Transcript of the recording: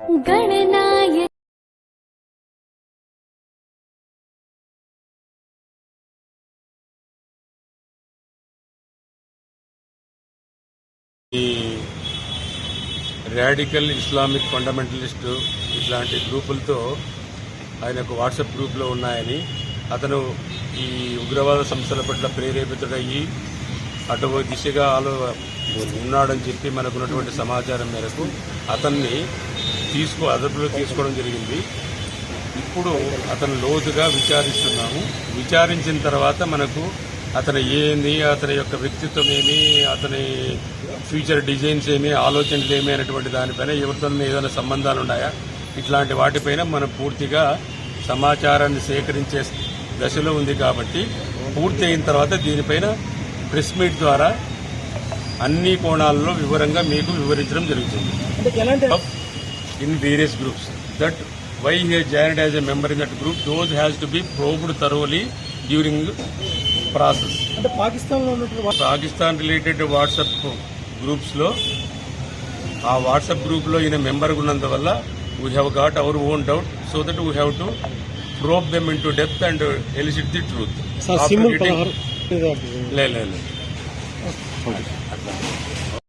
గణనాయ ఈ radical Islamic fundamentalist ఇట్లాంటి గ్రూపులతో ఆయన ఒక వాట్సాప్ గ్రూప్లో ఉన్నాయని అతను ఈ ఉగ్రవాద సంస్థల పట్ల ప్రేరేపితుడయ్యి అటు దిశగా ఆలో ఉన్నాడని చెప్పి మనకున్నటువంటి సమాచారం మేరకు అతన్ని తీసుకో అదుపులో తీసుకోవడం జరిగింది. ఇప్పుడు అతను లోతుగా విచారిస్తున్నాము. విచారించిన తర్వాత మనకు అతను ఏంది అతని యొక్క వ్యక్తిత్వం ఏమి అతని ఫ్యూచర్ డిజైన్స్ ఏమి ఆలోచనలు ఏమి అనేటువంటి దానిపైన ఎవరితో ఏదైనా సంబంధాలు ఉన్నాయా? ఇట్లాంటి వాటిపైన మనం పూర్తిగా సమాచారాన్ని సేకరించే దశలో ఉంది కాబట్టి పూర్తి అయిన తర్వాత దీనిపైన ప్రెస్ మీట్ ద్వారా అన్ని కోణాల్లో వివరంగా మీకు వివరించడం జరుగుతుంది. In various groups. That why he has joined as a member in that group, those has to be probed thoroughly during process. అంటే పాకిస్తాన్లో ఉన్నటువంటి వా- పాకిస్తాన్ రిలేటెడ్ వాట్సాప్ గ్రూప్స్లో ఆ వాట్సాప్ గ్రూప్లో ఈయన మెంబర్ ఉన్నందువల్ల we have got our own doubt so that we have to probe them into depth and elicit the truth sir symbol పదహారు లే లే, లే. అట్లా